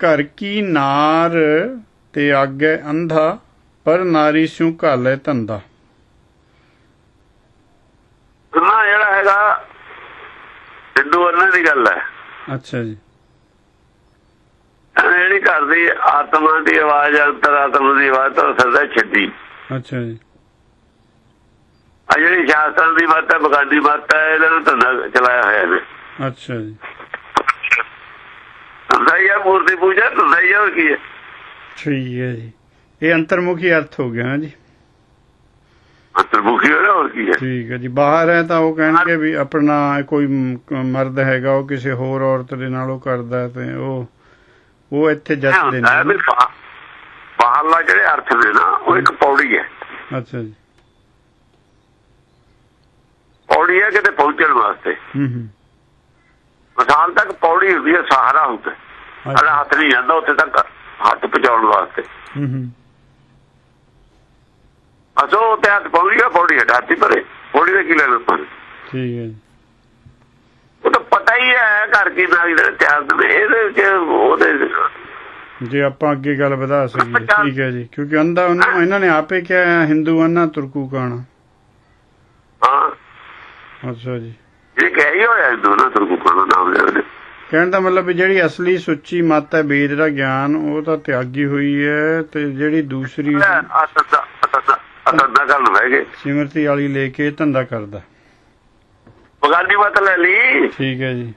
ਘਰ ਕੀ ਨਾਰ ਤੇ ਆਗੇ ਅੰਧਾ ਪਰ ਨਾਰੀ ਸਿਉ ਘਾਲੇ ਧੰਦਾ। ਨਾ ਜਿਹੜਾ ਹੈਗਾ ਹਿੰਦੂ ਉਹਨਾਂ ਦੀ ਗੱਲ ਹੈ। ਅੱਛਾ ਜੀ। ਜਿਹੜੀ ਘਰ ਦੀ ਆਤਮਾ ਦੀ ਆਵਾਜ਼ ਅੰਤਰ ਆਤਮਾ ਦੀ ਆਵਾਜ਼ ਤੋਂ ਸਦਾ ਛੱਡੀ। ਅੱਛਾ ਜੀ। ਆ ਜਿਹੜੀ ਸ਼ਾਸਤਰਾਂ ਦੀ ਮੱਤ ਹੈ ਬਗਾਨੀ ਮੱਤ ਹੈ ਇਹਨਾਂ ਨੂੰ ਧੰਦਾ ਚਲਾਇਆ ਹੋਇਆ ਨੇ ਅੱਛਾ ਜੀ। ਹੈ ਮੂਰਤੀ ਪੂਜਾ ਹੋਰ ਕੀ ਹੈ? ਠੀਕ ਹੈ ਜੀ। ਇਹ ਅੰਤਰਮੁਖੀ ਅਰਥ ਹੋ ਗਿਆ ਜੀ। ਅੰਤਰਮੁਖੀ ਹੋਰ ਕੀ ਹੈ? ਠੀਕ ਹੈ ਜੀ। ਬਾਹਰ ਹੈ ਤਾਂ ਉਹ ਕਹਿਣਗੇ ਵੀ ਆਪਣਾ ਕੋਈ ਮਰਦ ਹੈਗਾ ਉਹ ਕਿਸੇ ਹੋਰ ਔਰਤ ਦੇ ਨਾਲ ਉਹ ਕਰਦਾ ਤੇ ਉਹ ਉਹ ਇੱਥੇ ਜੱਜਦੇ ਹੈ ਵੀ ਨੇ। ਬਾਹਰਲਾ ਜਿਹੜੇ ਅਰਥ ਨੇ ਨਾ ਉਹ ਇੱਕ ਪੌੜੀ ਹੈ। ਅੱਛਾ ਜੀ। ਪੌੜੀ ਹੈ ਕਿਤੇ ਪਹੁੰਚਣ ਵਾਸਤੇ। ਹੂੰ ਹੂੰ। ਮਸਾਲ ਤੱਕ ਪੌੜੀ ਹੁੰਦੀ ਹੈ ਸਹਾਰਾ ਹੁੰਦਾ ਅੜਾ ਹੱਥ ਨਹੀਂ ਜਾਂਦਾ ਉੱਥੇ ਤੱਕ ਹੱਥ ਪਹੁੰਚਾਉਣ ਵਾਸਤੇ। ਹੂੰ ਹੂੰ। ਅਸੋ ਤੇ ਹੱਥ ਪੌੜੀ ਹੈ ਪੌੜੀ ਹਟਾਤੀ ਪਰੇ। ਪੌੜੀ ਦੇ ਕੀ ਲੈਣਾ ਪਰ ਠੀਕ ਹੈ। ਉਹ ਤਾਂ ਪਤਾ ਹੀ ਹੈ ਘਰ ਕੀ ਨਾਲ ਜਿਹੜਾ ਤਿਆਰ ਇਹਦੇ ਵਿੱਚ ਉਹਦੇ ਜੇ ਆਪਾਂ ਅੱਗੇ ਗੱਲ ਵਧਾ ਸਕੀਏ ਠੀਕ ਹੈ ਜੀ। ਕਿਉਂਕਿ ਅੰਦਾ ਉਹਨੂੰ ਇਹਨਾਂ ਨੇ ਆਪੇ ਕਿਹਾ ਹਿੰਦੂ ਅੰਨਾ ਤੁਰਕੂ ਕਾਣਾ ਹਾਂ। ਅੱਛਾ ਜੀ। ਇਹ ਕਹਿ ਹੀ ਹੋਇਆ ਇਹ ਦੋਨਾਂ ਸਰਗੁਣਾਂ ਦਾ ਨਾਮ ਲੈਣੇ ਕਹਿਣ ਦਾ ਮਤਲਬ ਜਿਹੜੀ ਅਸਲੀ ਸੁੱਚੀ ਮੱਤ ਹੈ ਵੇਦ ਦਾ ਗਿਆਨ ਉਹ ਤਾਂ ਤਿਆਗੀ ਹੋਈ ਹੈ ਤੇ ਜਿਹੜੀ ਦੂਸਰੀ ਅਸਦਾ ਗੱਲ ਰਹਿ ਗਏ ਸਿਮਰਤੀ ਵਾਲੀ ਲੈ ਕੇ ਧੰਦਾ ਕਰਦਾ। ਬਗਾਨੀ ਮਤ ਲੈ ਲਈ। ਠੀਕ ਹੈ ਜੀ।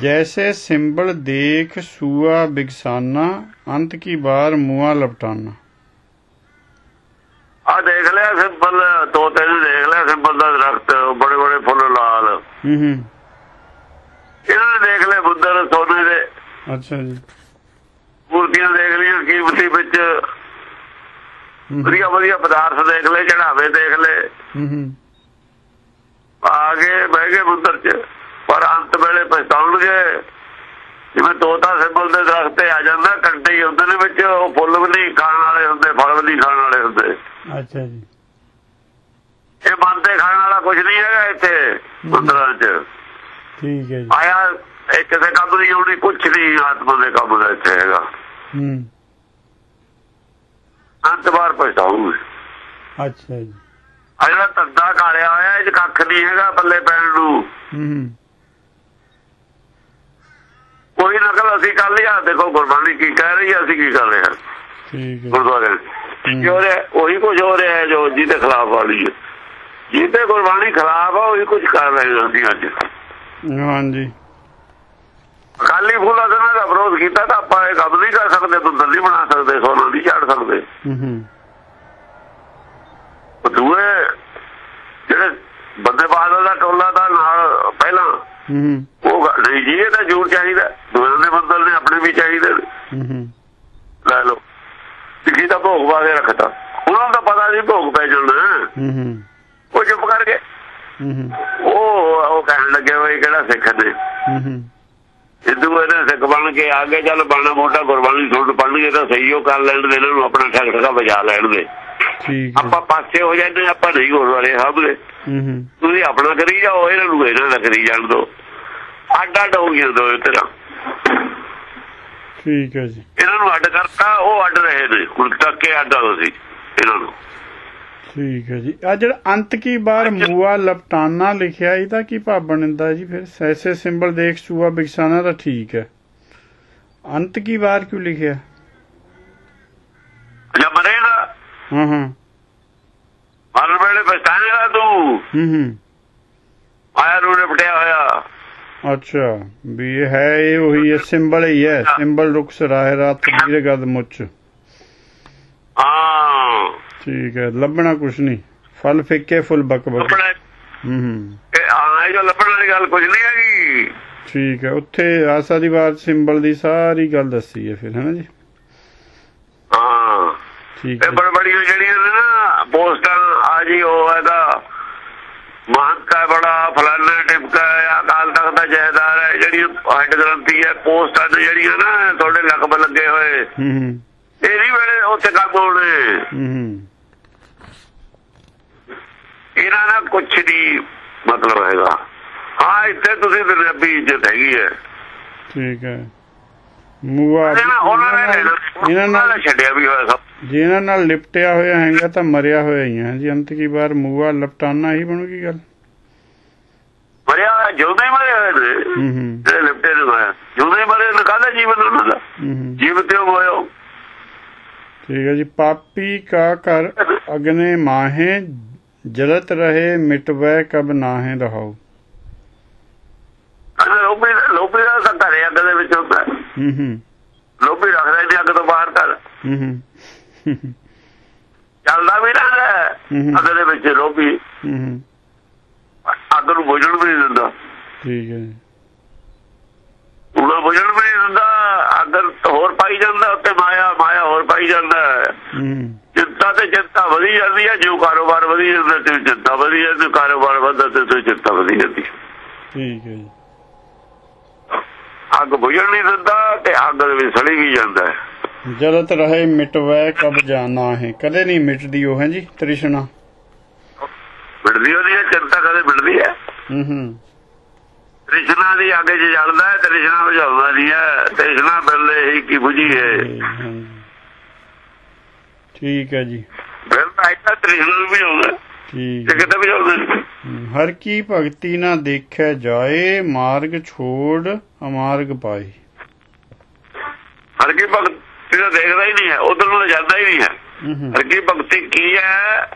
ਜੈਸੇ ਸਿੰਬਲ ਦੇਖ ਸੂਆ ਬਿਗਸਾਨਾ ਅੰਤ ਕੀ ਬਾਰ ਮੂਆ ਲਪਟਾਨਾ। ਆ ਦੇਖ ਲਿਆ ਸਿੰਬਲ ਤੋਤੇ ਨੂੰ ਦਾ ਦਰਖਤ ਬੜੇ ਬੜੇ ਫੁੱਲ ਲਾਲ। ਹੂੰ ਹੂੰ। ਇਹਨਾਂ ਦੇਖ ਲੈ ਬੁੱਧਰ ਸੋਨੇ ਦੇ। ਅੱਛਾ ਜੀ। ਮੂਰਤੀਆਂ ਦੇਖ ਲਈਆਂ ਕੀਮਤੀ ਵਿੱਚ। ਵਧੀਆ ਵਧੀਆ ਪਦਾਰਥ ਦੇਖ ਲੈ ਚੜਾਵੇ ਦੇਖ ਲੈ ਹੂੰ ਹੂੰ। ਆਗੇ ਬਹਿ ਗਏ ਬੁੱਧਰ ਚ। ਪਰ ਅੰਤ ਵੇਲੇ ਪਛਤਾਉਣਗੇ ਜਿਵੇਂ ਤੋਤਾ ਸਿੰਬਲ ਦੇ ਦਰਖਤ ਤੇ ਆ ਜਾਂਦਾ ਕੰਟੇ ਹੀ ਹੁੰਦੇ ਨੇ ਵਿੱਚ ਉਹ ਫੁੱਲ ਵੀ ਨਹੀਂ ਖਾਣ ਵਾਲੇ ਹੁੰਦੇ ਫਲ ਵੀ ਨਹੀਂ ਖਾਣ ਵਾਲੇ ਹੁੰਦੇ। ਅੱਛਾ ਜੀ। ਇਹ ਮਨ ਖਾਣ ਵਾਲਾ ਕੁਝ ਨਹੀਂ ਹੈਗਾ ਇੱਥੇ ਮੰਦਰਾਂ 'ਚ ਠੀਕ ਹੈ ਜੀ। ਆਇਆ ਇਹ ਕਿਸੇ ਕੰਮ ਦੀ ਹੋਣੀ ਕੁਝ ਨਹੀਂ ਆਤਮਾ ਦੇ ਕੰਮ ਦਾ ਇੱਥੇ ਹੈਗਾ। ਹੂੰ। ਅੰਤ ਵਾਰ ਪਛਤਾਉਂਗੇ ਅੱਛਾ ਜੀ। ਅਜਾ ਧੰਦਾ ਕਾਲਿਆ ਹੋਇਆ ਇਹ ਕੱਖ ਨਹੀਂ ਹੈਗਾ ਬੱਲੇ ਪੈਣ ਨੂੰ। ਹੂੰ ਕੋਈ ਨਕਲ ਅਸੀਂ ਕੱਲ ਯਾਰ ਦੇਖੋ ਗੁਰਬਾਣੀ ਕੀ ਕਹਿ ਰਹੀ ਹੈ ਅਸੀਂ ਕੀ ਕਰ ਰਹੇ ਹਾਂ। ਠੀਕ ਹੈ। ਗੁਰਦੁਆਰੇ ਉਹੀ ਕੁਝ ਹੋ ਰਿਹਾ ਜੋ ਦੇ ਖਿਲਾਫ ਵਾਲੀ ਹੈ। ਜਿਹਦੇ ਗੁਰਬਾਣੀ ਖਿਲਾਫ ਆ ਉਹੀ ਕੁਝ ਕਰ ਰਹੇ ਹੁੰਦੀ ਅੱਜ। ਹਾਂਜੀ। ਖਾਲੀ ਫੁੱਲਾ ਦਾ ਨਾ ਵਿਰੋਧ ਕੀਤਾ ਤਾਂ ਆਪਾਂ ਇਹ ਕੰਮ ਨਹੀਂ ਕਰ ਸਕਦੇ ਤੁੰਦਰ ਨਹੀਂ ਬਣਾ ਸਕਦੇ ਸੋਨਾ ਨਹੀਂ ਛੱਡ ਸਕਦੇ। ਹੂੰ ਦੂਏ ਜਿਹੜੇ ਬੰਦੇ ਬਾਦਲ ਦਾ ਟੋਲਾ ਦਾ ਨਾਲ ਪਹਿਲਾਂ ਉਹ ਨਹੀਂ ਜੀ ਇਹ ਤਾਂ ਜੂਰ ਚਾਹੀਦਾ। ਦੂਜੇ ਦੇ ਬੰਦਲ ਨੇ ਆਪਣੇ ਵੀ ਚਾਹੀਦੇ ਨੇ। ਲੈ ਲੋ ਤੇ ਕੀ ਦਾ ਭੋਗ ਵਾਲੇ ਰੱਖਤਾ। ਉਹਨਾਂ ਦਾ ਪਤਾ ਨਹੀਂ ਭੋਗ ਪੈ ਜਾਣਾ। ਉਹ ਚੁੱਪ ਕਰ ਗਏ। ਉਹ ਉਹ ਕਹਿਣ ਲੱਗੇ ਹੋਏ ਕਿਹੜਾ ਸਿੱਖ ਨੇ ਸਿੱਧੂ ਇਹਨਾਂ ਸਿੱਖ ਬਣ ਕੇ ਆ ਗਏ ਚੱਲ ਬਾਣਾ ਮੋਟਾ ਗੁਰਬਾਣੀ ਸੁਣ ਪੜਨਗੇ ਤਾਂ ਸਹੀ ਉਹ ਕਰ ਲੈਣ ਦੇ ਇਹਨਾਂ ਨੂੰ ਆਪਣਾ ਠੱਗ ਠਗਾ ਵਜਾ ਲੈਣ ਦੇ। ਆਪਾਂ ਪਾਸੇ ਹੋ ਜਾਂਦੇ ਆਪਾਂ ਨਹੀਂ ਹੋਰ ਵਾਲੇ ਸਭ ਦੇ ਤੁਸੀਂ ਆਪਣਾ ਕਰੀ ਜਾਓ ਇਹਨਾਂ ਨੂੰ ਇਹਨਾਂ ਦਾ ਕਰੀ ਜਾਣ ਦੋ ਅੱਡ ਅੱਡ ਹੋ ਗਿਆ ਦੋ ਤੇਰਾ। ਠੀਕ ਹੈ ਜੀ। ਇਹਨਾਂ ਨੂੰ ਅੱਡ ਕਰਤਾ ਉਹ ਅੱਡ ਰਹੇ ਨੇ। ਹੁਣ ਤੱਕ ਕੇ ਅੱਡ ਹੋ ਸੀ ਇਹਨਾਂ ਨੂੰ। ਠੀਕ ਹੈ ਜੀ। ਆ ਜਿਹੜਾ ਅੰਤ ਕੀ ਬਾਰ ਮੂਆ ਲਪਟਾਨਾ ਲਿਖਿਆ ਇਹਦਾ ਕੀ ਭਾਵ ਬਣਦਾ ਜੀ ਫਿਰ? ਐਸੇ ਸਿੰਬਲ ਦੇਖ ਸੂਆ ਬਿਕਸਾਨਾ ਤਾਂ ਠੀਕ ਹੈ। ਅੰਤ ਕੀ ਬਾਰ ਕਿਉਂ ਲਿਖਿਆ? ਜਾਂ ਮਰੇਗਾ ਹਾਂ ਹਾਂ। ਮਰਨ ਵੇਲੇ ਪਛਤਾਏਗਾ ਤੂੰ? ਹੂੰ ਹੂੰ। ਆਇਆ ਨੂੰ ਨਿਪਟਿਆ ਹੋਇਆ। ਅੱਛਾ ਵੀ ਇਹ ਹੈ ਇਹ ਉਹੀ ਹੈ ਸਿੰਬਲ ਹੀ ਹੈ। ਸਿੰਬਲ ਰੁਕ ਸਰਾਹ ਰਾਤ ਵੀਰ ਗਦ ਮੁੱਚ। ਠੀਕ ਹੈ ਲੱਭਣਾ ਕੁਛ ਨਹੀਂ। ਫਲ ਫਿੱਕੇ ਫੁੱਲ ਬਕ ਬਕ। ਆਪਣੇ ਹੂੰ। ਹੂੰ ਇਹ ਲੱਭਣ ਵਾਲੀ ਗੱਲ ਕੁਝ ਨਹੀਂ ਹੈਗੀ। ਠੀਕ ਹੈ ਉੱਥੇ ਆਸਾ ਦੀ ਬਾਤ ਸਿੰਬਲ ਦੀ ਸਾਰੀ ਗੱਲ ਦੱਸੀ ਹੈ ਫਿਰ ਹੈ ਨਾ ਜੀ? ਹਾਂ। ਠੀਕ ਹੈ। ਬੜ ਬੜੀਆਂ ਜਿਹੜੀਆਂ ਨੇ ਨਾ ਪੋਸਟਾਂ ਆ ਜੀ ਉਹ ਹੈਗਾ ਮਹੰਤ ਹੈ ਬੜਾ ਫਲਾਨਾ ਟਿਪਕਾ ਹੈ ਅਕਾਲ ਤਖਤ ਦਾ ਜਹਦਾਰ ਹੈ ਜਿਹੜੀ ਹੈਡ ਗ੍ਰੰਥੀ ਹੈ ਪੋਸਟਾਂ ਨੇ ਜਿਹੜੀਆਂ ਨਾ ਤੁਹਾਡੇ ਲਕਬ ਲੱਗੇ ਹੋਏ। ਹੂੰ ਹੂੰ। ਇਹ ਨਹੀਂ ਵੇਲੇ ਉੱਥੇ ਹੋਣੇ ਹੂੰ ਹੂੰ। ਇਹਨਾਂ ਨਾਲ ਕੁਛ ਨਹੀਂ ਮਤਲਬ ਹੈਗਾ। ਹਾਂ ਇੱਥੇ ਤੁਸੀਂ ਤੇ ਰੱਬੀ ਇੱਜ਼ਤ ਹੈਗੀ ਹੈ ਠੀਕ ਹੈ ਮੂਆ ਇਹਨਾਂ ਨਾਲ ਛੱਡਿਆ ਵੀ ਹੋਇਆ ਸਭ। ਜਿਹਨਾਂ ਨਾਲ ਲਿਪਟਿਆ ਹੋਇਆ ਹੈਗਾ ਤਾਂ ਮਰਿਆ ਹੋਇਆ ਹੀ ਹੈ ਜੀ ਅੰਤ ਕੀ ਵਾਰ ਮੂਆ ਲਪਟਾਨਾ ਹੀ ਬਣੂਗੀ ਗੱਲ? ਮਰਿਆ ਜੀਵਨ ਉਹਨਾਂ ਦਾ? ਜੀ। ਪਾਪੀ ਕਾ ਕਰ ਅਗਨੇ ਮਾਹੇ ਜਲਤ ਰਹੇ ਮਿਟਵੇ ਕਬ ਨਾਹੀਂ ਰਹਾਉ। ਲੋਭੀ ਦਾ ਸੰਤਾਂ ਹੈ ਅੱਗ ਦੇ ਵਿੱਚ ਹੁੰਦਾ। ਹੂੰ ਹੂੰ। ਲੋਭੀ ਰੱਖਦਾ ਇਹਦੀ ਅੱਗ ਤੋਂ ਬਾਹਰ ਕਰ ਹੂੰ ਹੂੰ। ਚੱਲਦਾ ਵੀ ਰਹਿੰਦਾ ਅੱਗ ਦੇ ਵਿੱਚ ਲੋਭੀ। ਹੂੰ ਹੂੰ। ਅੱਗ ਨੂੰ ਬੁਝਣ ਵੀ ਨਹੀਂ ਦਿੰਦਾ। ਠੀਕ ਹੈ ਉਹ ਬੁਝਣ ਵੀ ਨਹੀਂ ਦਿੰਦਾ। ਅਗਰ ਹੋਰ ਪਾਈ ਜਾਂਦਾ ਉੱਤੇ ਮਾਇਆ ਮਾਇਆ ਹੋਰ ਪਾਈ ਜਾਂਦਾ ਹੂੰ। ਤੇ ਚਿੰਤਾ ਵਧੀ ਜਾਂਦੀ ਹੈ ਜਿਉ ਕਾਰੋਬਾਰ ਵਧੀ ਜਾਂਦਾ ਤੇ ਚਿੰਤਾ ਵਧੀ ਜਾਂਦੀ ਹੈ ਕਾਰੋਬਾਰ ਵਧਦਾ ਤੇ ਚਿੰਤਾ ਵਧੀ ਜਾਂਦੀ ਠੀਕ ਹੈ ਜੀ। ਅੱਗ ਬੁਝਣ ਨਹੀਂ ਦਿੰਦਾ ਤੇ ਅੱਗ ਦੇ ਸੜੀ ਵੀ ਜਾਂਦਾ ਹੈ। ਜਲਤ ਰਹੇ ਮਿਟਵੇ ਕਬ ਜਾਣਾ ਹੈ। ਕਦੇ ਨਹੀਂ ਮਿਟਦੀ ਉਹ ਹੈ ਜੀ ਤ੍ਰਿਸ਼ਨਾ। ਮਿਟਦੀ ਉਹਦੀ ਹੈ ਚਿੰਤਾ ਕਦੇ ਮਿਟਦੀ ਹੈ? ਹੂੰ ਹੂੰ। ਤ੍ਰਿਸ਼ਨਾ ਦੀ ਅੱਗੇ ਜਲਦਾ ਹੈ ਤ੍ਰਿਸ਼ਨਾ ਬੁਝਾਉਂਦਾ ਨਹੀਂ ਹੈ। ਤ੍ਰਿਸ਼ਨਾ ਬਿਰਲੇ ਹੀ ਕੀ ਬੁਝੀ ਹੈ। ਠੀਕ ਹੈ ਜੀ। ਫਿਰ ਤਾਂ ਇੱਥੇ ਤ੍ਰਿਸ਼ਨਾ ਵੀ ਆਉਂਦਾ। ਠੀਕ ਤੇ ਕਿਤੇ ਵੀ ਆਉਂਦਾ। ਹਰ ਕੀ ਭਗਤੀ ਨਾ ਦੇਖੈ ਜਾਏ ਮਾਰਗ ਛੋੜ ਅਮਾਰਗ ਪਾਏ। ਹਰ ਕੀ ਭਗਤੀ ਦਾ ਦੇਖਦਾ ਹੀ ਨਹੀਂ ਹੈ ਉਧਰ ਨੂੰ ਤਾਂ ਜਾਂਦਾ ਹੀ ਨਹੀਂ ਹੈ। ਹਰ ਕੀ ਭਗਤੀ ਕੀ ਹੈ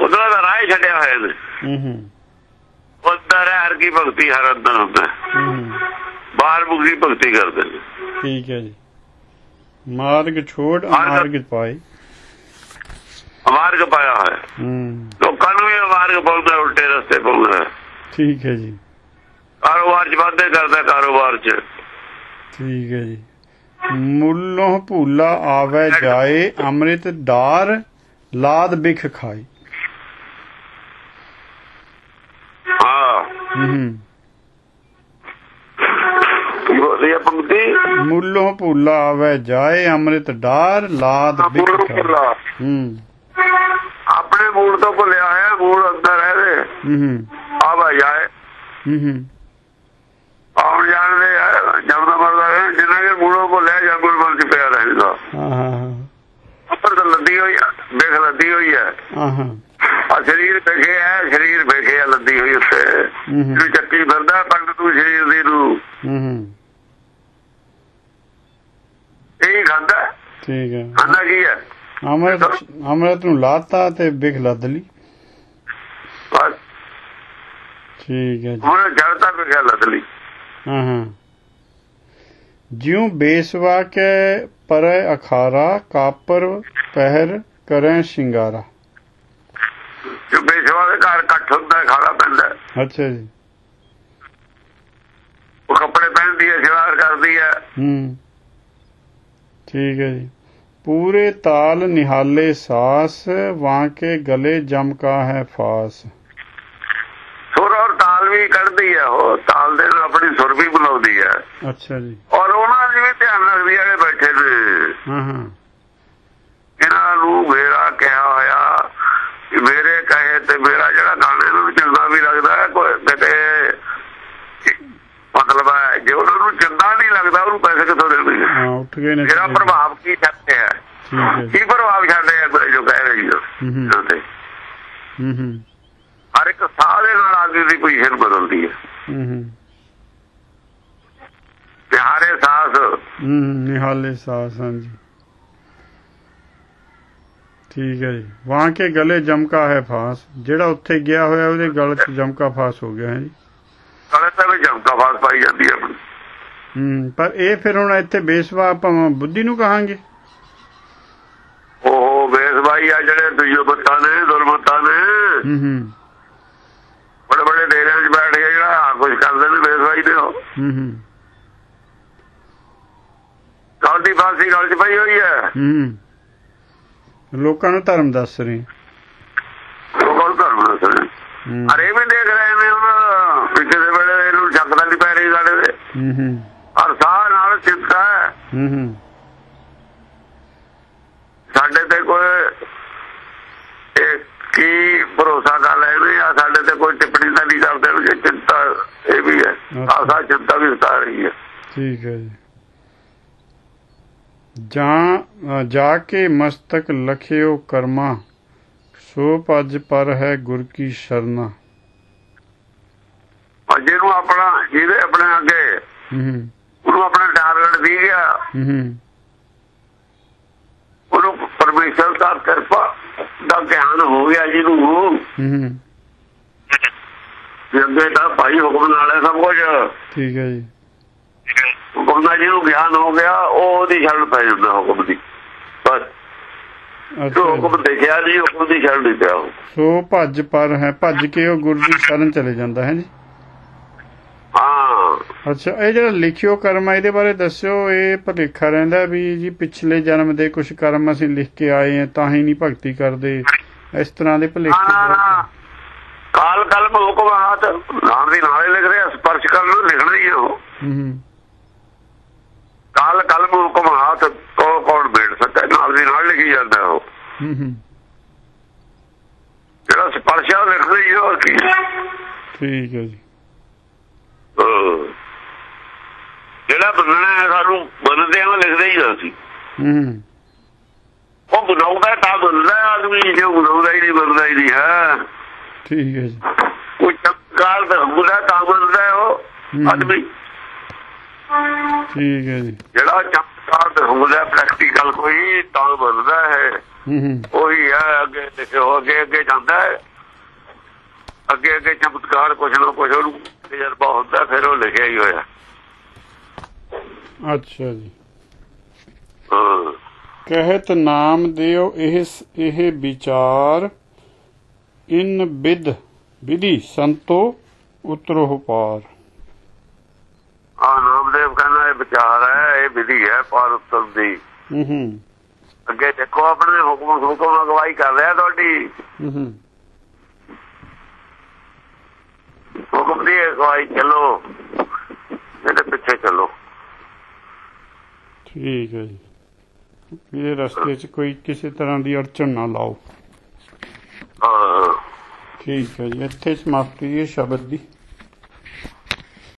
ਉਧਰ ਦਾ ਰਾਹ ਛੱਡਿਆ ਹੋਇਆ ਨੇ ਹੂੰ ਹੂੰ। ਉਧਰ ਹਰ ਕੀ ਭਗਤੀ ਹਰ ਅੰਦਰ ਹੁੰਦਾ ਬਾਹਰ ਮੁਕਤੀ ਭਗਤੀ ਕਰਦੇ ਠੀਕ ਹੈ ਜੀ। ਮਾਰਗ ਛੋੜ ਅਮਾਰਗ ਪਾਏ। ਮਾਰਗ ਪਾਇਆ ਹੂੰ। ਲੋਕਾਂ ਨੂੰ ਵੀ ਮਾਰਗ ਪਾਉਂਦਾ ਉਲਟੇ ਰਸਤੇ ਪਾਉਂਦਾ। ਠੀਕ ਹੈ ਜੀ। ਕਾਰੋਬਾਰ ਚ ਵਾਧੇ ਕਰਦਾ ਕਾਰੋਬਾਰ ਚ। ਠੀਕ ਹੈ ਜੀ। ਮੁੱਲੋਂ ਭੂਲਾ ਆਵੇ ਜਾਏ ਅੰਮ੍ਰਿਤ ਡਾਰ ਲਾਦ ਬਿਖ ਖਾਈ ਹਾਂ। ਪੰਕਤੀ। ਮੁੱਲੋਂ ਭੂਲਾ ਆਵੇ ਜਾਏ ਅੰਮ੍ਰਿਤ ਡਾਰ ਲਾਦ ਬਿਖ ਖਾਈ ਹੂੰ। ਆਪਣੇ ਮੂਲ ਤੋਂ ਭੁੱਲਿਆ ਹੋਇਆ ਮੂਲ ਅੰਦਰ ਹੈ ਦੇ ਹੂੰ ਹੂੰ। ਆਵਾ ਜਾਏ ਹੂੰ ਹੂੰ। ਆਉਣ ਜਾਣਦੇ ਜਮਦਾ ਮਰਦਾ ਹੈ ਜਿੰਨਾ ਕਿ ਮੂਲੋਂ ਭੁੱਲਿਆ ਜਾਂ ਗੁਰ ਬਲ ਚ ਪਿਆ ਰਹੇਗਾ ਹਾਂ ਹਾਂ ਉੱਪਰ ਤਾਂ ਲੱਦੀ ਹੋਈ ਆ ਦੇਖ ਲੱਦੀ ਹੋਈ ਹੈ ਹਾਂ ਹਾਂ। ਆ ਸਰੀਰ ਬੈਠੇ ਹੈ ਸਰੀਰ ਆ ਲੱਦੀ ਹੋਈ ਹੂੰ ਜਿਹਨੂੰ ਚੱਕੀ ਫਿਰਦਾ ਪੰਡ ਤੂੰ ਸਰੀਰ ਦੀ ਨੂੰ ਹੂੰ ਹੂੰ। ਇਹ ਖਾਂਦਾ। ਠੀਕ ਹੈ। ਖਾਂਦਾ ਕੀ ਹੈ? ਅੰਮ੍ਰਿਤ ਅੰਮ੍ਰਿਤ ਨੂੰ ਲਾਤਾ ਤੇ ਬਿਖ ਲੱਦ ਲਈ ਠੀਕ ਹੈ ਜੀ ਹੁਣ ਜੜਤਾ ਵੀ ਗੱਲ ਅਦਲੀ ਹਾਂ ਹਾਂ ਜਿਉ ਬੇਸਵਾ ਕੇ ਪਰੈ ਅਖਾਰਾ ਕਾਪਰ ਪਹਿਰ ਕਰੈ ਸ਼ਿੰਗਾਰਾ ਜੋ ਬੇਸ਼ਵਾ ਦੇ ਘਰ ਇਕੱਠ ਹੁੰਦਾ ਖਾਣਾ ਪੈਂਦਾ। ਅੱਛਾ ਜੀ ਉਹ ਕੱਪੜੇ ਪਹਿਨਦੀ ਹੈ ਸ਼ਿਵਾਰ ਕਰਦੀ ਹੈ ਹੂੰ ਠੀਕ ਹੈ ਜੀ ਪੂਰੇ ਤਾਲ ਨਿਹਾਲੇ ਸਾਸ ਵਾਂ ਕੇ ਗਲੇ ਜਮ ਕਾ ਹੈ ਫਾਸ। ਸੁਰ ਔਰ ਤਾਲ ਵੀ ਕੱਢਦੀ ਹੈ ਉਹ ਤਾਲ ਦੇ ਨਾਲ ਆਪਣੀ ਸੁਰ ਵੀ ਬਣਾਉਂਦੀ ਹੈ ਅੱਛਾ ਜੀ। ਔਰ ਉਹਨਾਂ ਦੀ ਵੀ ਧਿਆਨ ਰੱਖਦੀ ਹੈ ਜਿਹੜੇ ਬੈਠੇ ਨੇ। ਹਾਂ ਹਾਂ। ਇਹਨਾਂ ਨੂੰ ਮੇਰਾ ਕਿਹਾ ਹੋਇਆ ਕਿ ਮੇਰੇ ਕਹੇ ਤੇ ਮੇਰਾ ਜਿਹੜਾ ਗਾਣੇ ਨੂੰ ਚੰਗਾ ਵੀ ਲੱਗਦਾ ਹੈ ਕੋਈ ਕਿਤੇ ਮਤਲਬ ਹੈ ਜੇ ਉਹਨਾਂ ਨੂੰ ਚੰਗਾ ਨਹੀਂ ਲੱਗਦਾ ਉਹਨੂੰ ਪੈਸੇ ਕਿੱਥੋਂ ਦੇਣਗੇ? ਹਾਂ ਉੱਠ ਗਏ ਨੇ ਮੇਰਾ ਪ੍ਰਭਾਵ ਕੀ ਛੱਡਦੇ ਆ ਕੀ ਪ੍ਰਭਾਵ ਛੱਡਦੇ ਆ ਜੋ ਕਹਿ ਰਹੀ ਹੋ ਹੂੰ। ਹੂੰ। ਹਰ ਇੱਕ ਸਾਹ ਦੇ ਨਾਲ ਆਦਮੀ ਦੀ ਪੋਜੀਸ਼ਨ ਬਦਲਦੀ ਹੈ। ਹੂੰ ਸਾਹ ਹੂੰ ਨਿਹਾਲੇ ਸਾਸ ਹਾਂਜੀ। ਠੀਕ ਹੈ ਜੀ। ਵਾਂ ਕੇ ਗਲੇ ਜਮਕਾ ਹੈ ਫਾਸ। ਜਿਹੜਾ ਉੱਥੇ ਗਿਆ ਹੋਇਆ ਉਹਦੇ ਗਲ 'ਚ ਜਮਕਾ ਫਾਸ ਹੋ ਗਿਆ ਹੈ ਜੀ ਕਲੇ ਤੇ ਵੀ ਜਮਕਾ ਫਾਸ ਪਾਈ ਜਾਂਦੀ ਹੈ ਹੂੰ ਪਰ ਇਹ ਫਿਰ ਹੁਣ ਇੱਥੇ ਬੇਸਵਾ ਆਪਾਂ ਬੁੱਧੀ ਨੂੰ ਕਹਾਂਗੇ? ਬੇਸਬਾਈ ਆ ਜਿਹੜੇ ਦੁਜੋਬਤਾਂ ਨੇ ਦੁਰਮਤਾਂ ਨੇ ਹੂੰ ਹੂੰ। ਬੜੇ ਬੜੇ ਡੇਰਿਆਂ 'ਚ ਬੈਠ ਕੇ ਜਿਹੜਾ ਕੁਝ ਕਰਦੇ ਨੇ ਬੇਸਬਾਈ ਦੇ ਉਹ। ਹੂੰ ਹੂੰ। ਗੱਲ ਦੀ ਫਾਂਸੀ ਗੱਲ 'ਚ ਪਈ ਹੋਈ ਹੈ। ਹੂੰ। ਲੋਕਾਂ ਨੂੰ ਧਰਮ ਦੱਸ ਰਹੇ ਉਹ ਕੋਲ ਧਰਮ ਦੱਸਣੇ ਹੂੰ। ਅਰੇ ਵੀ ਦੇਖ ਰਹੇ ਨੇ ਉਹਨਾਂ ਕਿਸੇ ਵੇਲੇ ਇਹਨੂੰ ਚੱਕਦਾ ਨਹੀਂ ਪੈ ਰਹੀ ਸਾਡੇ ਦੇ ਹੂੰ ਹੂੰ। ਔਰ ਸਾਹ ਨਾਲ ਚਿੰਤਾ ਹੈ। ਹੂੰ ਹੂੰ ਸਾਡੇ ਤੇ ਕੋਈ ਇਹ ਕੀ ਭਰੋਸਾ ਕਰ ਲੈਣੇ ਆ ਹੈ ਠੀਕ ਹੈ ਜੀ। ਜਾਂ ਜਾ ਕੇ ਮਸਤਕ ਲਖਿਓ ਕਰਮਾ ਸੋ ਭਜ ਪਰ ਹੈ ਗੁਰ ਕੀ ਸ਼ਰਨਾ। ਔਰ ਜਿਹਨੂੰ ਆਪਣਾ ਜਿਹਦੇ ਆਪਣੇ ਅੱਗੇ ਹੂੰ। ਉਹਨੂੰ ਆਪਣਾ ਟਾਰਗੇਟ ਦੀ ਗਿਆ ਹੂੰ। ਉਹਨੂੰ ਪਰਮੇਸ਼ਰ ਦਾ ਕਿਰਪਾ ਦਾ ਗਿਆਨ ਹੋ ਗਿਆ ਜਿਹਨੂੰ। ਹੂੰ। ਅੱਗੇ ਤਾਂ ਭਾਈ ਹੁਕਮ ਨਾਲ ਹੈ ਸਭ ਕੁਝ। ਠੀਕ ਹੈ ਜੀ। ਹੁਕਮ ਦਾ ਜਿਹਨੂੰ ਗਿਆਨ ਹੋ ਗਿਆ ਉਹ ਉਹਦੀ ਛੱਡ ਪੈ ਜਾਂਦਾ ਹੁਕਮ ਦੀ। ਬਸ। ਜੋ। ਹੁਕਮ ਦੇਖਿਆ ਨਹੀਂ ਹੁਕਮ ਦੀ ਛੱਡ ਨਹੀਂ ਪਿਆ। ਸੋ ਭੱਜ ਪਰ ਹੈ ਭੱਜ ਕੇ ਉਹ ਗੁਰੂ ਦੀ ਸ਼ਰਨ ਚਲੇ ਜਾਂਦਾ ਹੈ ਜੀ? ਹਾਂ। ਅੱਛਾ ਇਹ ਜਿਹੜਾ ਲਿਖਿਓ ਕਰਮ ਇਹਦੇ ਬਾਰੇ ਦੱਸਿਓ ਇਹ ਭੁਲੇਖਾ ਰਹਿੰਦਾ ਵੀ ਜੀ ਪਿਛਲੇ ਜਨਮ ਦੇ ਕੁਝ ਕਰਮ ਅਸੀਂ ਲਿਖ ਕੇ ਆਏ ਆ ਤਾਂ ਹੀ ਨਹੀਂ ਭਗਤੀ ਕਰਦੇ। ਇਸ ਤਰ੍ਹਾਂ ਦੇ ਭੁਲੇਖੇ ਕਾਲ ਕਲਮ ਹੁਕਮ ਹਾਤ ਨਾਲ ਦੀ ਨਾਲੇ ਲਿਖ ਰਿਹਾ ਸਪਰਸ਼ ਕਰਨ ਨੂੰ ਲਿਖਣਾ ਹੀ ਹੈ ਉਹ। ਹੂੰ ਹੂੰ। ਕਾਲ ਕਲਮ ਹੁਕਮ ਹਾਤ ਕੋ ਕੌਣ ਬੇੜ ਸਕਦਾ ਨਾਲ ਦੀ ਨਾਲ ਲਿਖੀ ਜਾਂਦਾ ਉਹ। ਜਿਹੜਾ ਸਪਰਸ਼ ਲਿਖਦਾ ਹੀ ਉਹ ਕੀ ਠੀਕ ਹੈ ਜੀ। ਜਿਹੜਾ ਬੰਨਣਾ ਸਾਨੂੰ ਬੰਨਦੇ ਆ ਲਿਖਦੇ ਹੀ ਅਸੀਂ। ਹੂੰ ਹੂੰ। ਉਹ ਬਣਾਉਂਦਾ ਤਾਂ ਬੰਨਦਾ ਹੈ ਆਦਮੀ ਜੇ ਬਣਾਉਂਦਾ ਹੀ ਨਹੀਂ ਬੰਨਦਾ ਹੀ ਨਹੀਂ ਹੈ। ਠੀਕ ਹੈ ਜੀ। ਕੋਈ ਚਮਕਾਰ ਦਾ ਹੁੰਦਾ ਤਾਂ ਬੰਨਦਾ ਹੈ ਉਹ। ਆਦਮੀ। ਠੀਕ ਹੈ ਜੀ। ਜਿਹੜਾ ਚਮਕਾਰ ਦਾ ਹੁੰਦਾ ਪ੍ਰੈਕਟੀਕਲ ਕੋਈ ਤਾਂ ਬੰਨਦਾ ਹੈ। ਹੂੰ ਹੂੰ। ਉਹੀ ਹੈ ਅੱਗੇ ਦੇਖੋ ਅੱਗੇ ਅੱਗੇ ਜਾਂਦਾ ਹੈ। ਅੱਗੇ ਅੱਗੇ ਚਮਤਕਾਰ ਕੁਛ ਨਾ ਕੁਛ ਉਹਨੂੰ ਤਜਰਬਾ ਹੁੰਦਾ ਫਿਰ ਉਹ ਲਿਖਿਆ ਹੀ ਹੋਇਆ। ਅੱਛਾ ਜੀ। ਹਾਂ। ਕਹਿਤ ਨਾਮ ਦਿਓ ਇਹ ਇਹ ਵਿਚਾਰ ਇਨ ਵਿਦ ਵਿਧੀ ਸੰਤੋ ਉਤਰੋ ਪਾਰ। ਆ ਨਾਮਦੇਵ ਕਹਿੰਦਾ ਇਹ ਵਿਚਾਰ ਹੈ ਇਹ ਵਿਧੀ ਹੈ ਪਾਰ ਉਤਰ ਦੀ। ਹੂੰ ਹੂੰ। ਅੱਗੇ ਦੇਖੋ ਆਪਣੇ ਹੁਕਮ ਹੁਕਮ ਅਗਵਾਈ ਕਰ ਰਿਹਾ ਤੁਹਾਡੀ। ਹੂੰ ਹੂੰ। ਹੁਕਮ ਦੀ ਅਗਵਾਈ ਚੱਲੋ ਇਹਦੇ ਪਿੱਛੇ ਚੱਲੋ। ਠੀਕ ਹੈ ਜੀ। ਇਹ ਰਸਤੇ 'ਚ ਕੋਈ ਕਿਸੇ ਤਰ੍ਹਾਂ ਦੀ ਅੜਚਨ ਨਾ ਲਾਓ। ਠੀਕ ਹੈ ਜੀ ਇੱਥੇ ਸਮਾਪਤੀ ਹੈ ਸ਼ਬਦ ਦੀ।